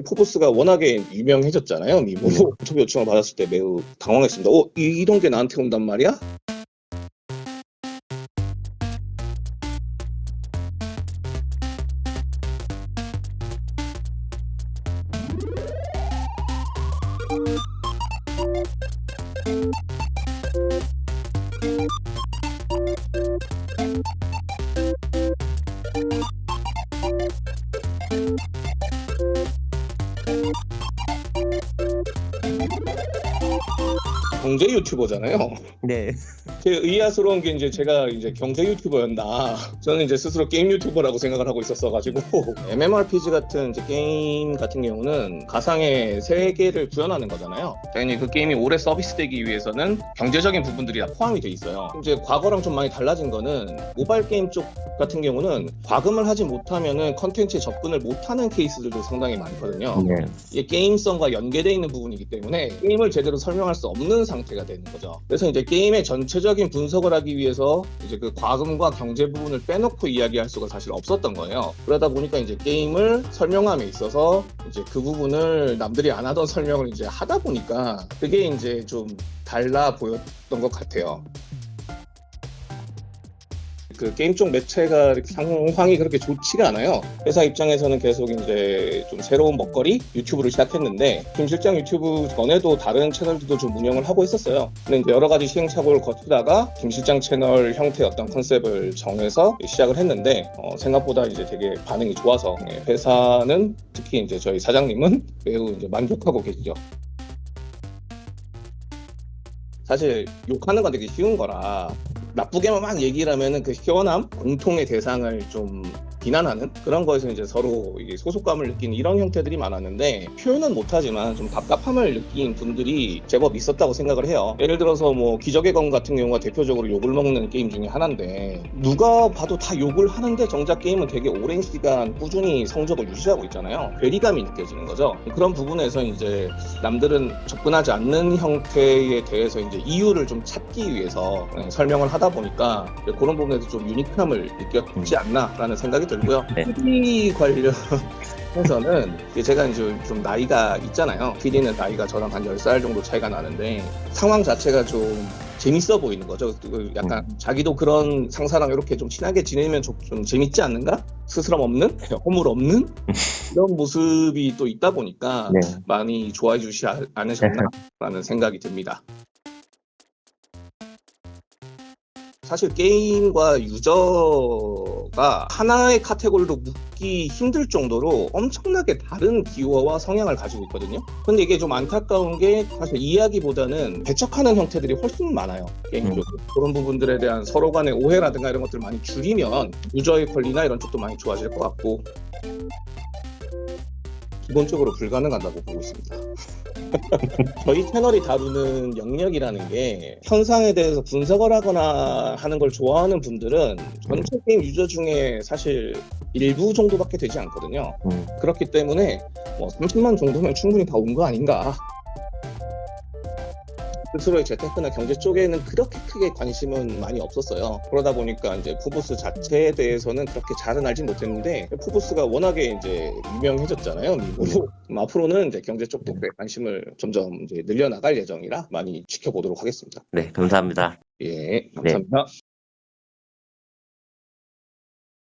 포브스가 워낙에 유명해졌잖아요. 미모로 인터뷰 요청을 받았을 때 매우 당황했습니다. 어, 이, 이런 게 나한테 온단 말이야? Thank you. 경제 유튜버잖아요. 네. 제 의아스러운 게 이제 제가 이제 경제 유튜버였나. 저는 이제 스스로 게임 유튜버라고 생각을 하고 있었어가지고. MMORPG 같은 이제 게임 같은 경우는 가상의 세계를 구현하는 거잖아요. 당연히 그 게임이 오래 서비스되기 위해서는 경제적인 부분들이 다 포함이 돼 있어요. 이제 과거랑 좀 많이 달라진 거는 모바일 게임 쪽 같은 경우는 과금을 하지 못하면은 컨텐츠에 접근을 못하는 케이스들도 상당히 많거든요. 네. 이게 게임성과 연계되어 있는 부분이기 때문에 게임을 제대로 설명할 수 없는 상태가 되는 거죠. 그래서 이제 게임의 전체적인 분석을 하기 위해서 이제 그 과금과 경제 부분을 빼놓고 이야기할 수가 사실 없었던 거예요. 그러다 보니까 이제 게임을 설명함에 있어서 이제 그 부분을 남들이 안 하던 설명을 이제 하다 보니까 그게 이제 좀 달라 보였던 것 같아요. 그 게임 쪽 매체가 이렇게 상황이 그렇게 좋지가 않아요. 회사 입장에서는 계속 이제 좀 새로운 먹거리 유튜브를 시작했는데 김 실장 유튜브 전에도 다른 채널들도 좀 운영을 하고 있었어요. 근데 이제 여러 가지 시행착오를 거치다가 김 실장 채널 형태의 어떤 컨셉을 정해서 시작을 했는데 어, 생각보다 이제 되게 반응이 좋아서 예, 회사는 특히 이제 저희 사장님은 매우 이제 만족하고 계시죠. 사실 욕하는 건 되게 쉬운 거라 나쁘게만 막 얘기를 하면은 그 시원함, 공통의 대상을 좀 비난하는 그런 거에서 이제 서로 이게 소속감을 느끼는 이런 형태들이 많았는데 표현은 못하지만 좀 답답함을 느낀 분들이 제법 있었다고 생각을 해요. 예를 들어서 뭐 기적의 검 같은 경우가 대표적으로 욕을 먹는 게임 중에 하나인데 누가 봐도 다 욕을 하는데 정작 게임은 되게 오랜 시간 꾸준히 성적을 유지하고 있잖아요. 괴리감이 느껴지는 거죠. 그런 부분에서 이제 남들은 접근하지 않는 형태에 대해서 이제 이유를 좀 찾기 위해서 네, 설명을 하다 보니까 이제 그런 부분에서 좀 유니크함을 느꼈지 않나라는 생각이 들고요. 네. PD 관련해서는 제가 이제 좀 나이가 있잖아요. PD는 나이가 저랑 한 10살 정도 차이가 나는데 상황 자체가 좀 재밌어 보이는 거죠. 그 약간 자기도 그런 상사랑 이렇게 좀 친하게 지내면 좀, 좀 재밌지 않는가? 스스럼 없는? 허물 없는? 이런 모습이 또 있다 보니까 네. 많이 좋아해 주시 않으셨나라는 생각이 듭니다. 사실 게임과 유저가 하나의 카테고리로 묶기 힘들 정도로 엄청나게 다른 기호와 성향을 가지고 있거든요. 근데 이게 좀 안타까운 게 사실 이야기보다는 배척하는 형태들이 훨씬 많아요. 게임 쪽으로. 그런 부분들에 대한 서로 간의 오해라든가 이런 것들을 많이 줄이면 유저의 권리나 이런 쪽도 많이 좋아질 것 같고 기본적으로 불가능하다고 보고 있습니다. 저희 채널이 다루는 영역이라는 게 현상에 대해서 분석을 하거나 하는 걸 좋아하는 분들은 전체 게임 유저 중에 사실 일부 정도밖에 되지 않거든요. 음. 그렇기 때문에 뭐 30만 정도면 충분히 다 온 거 아닌가. 스스로의 재테크나 경제 쪽에는 그렇게 크게 관심은 많이 없었어요. 그러다 보니까 이제 푸보스 자체에 대해서는 그렇게 잘은 알진 못했는데 푸보스가 워낙에 이제 유명해졌잖아요. 미국으로. 앞으로는 이제 경제 쪽도 꽤 관심을 점점 이제 늘려나갈 예정이라 많이 지켜보도록 하겠습니다. 네, 감사합니다. 예, 감사합니다.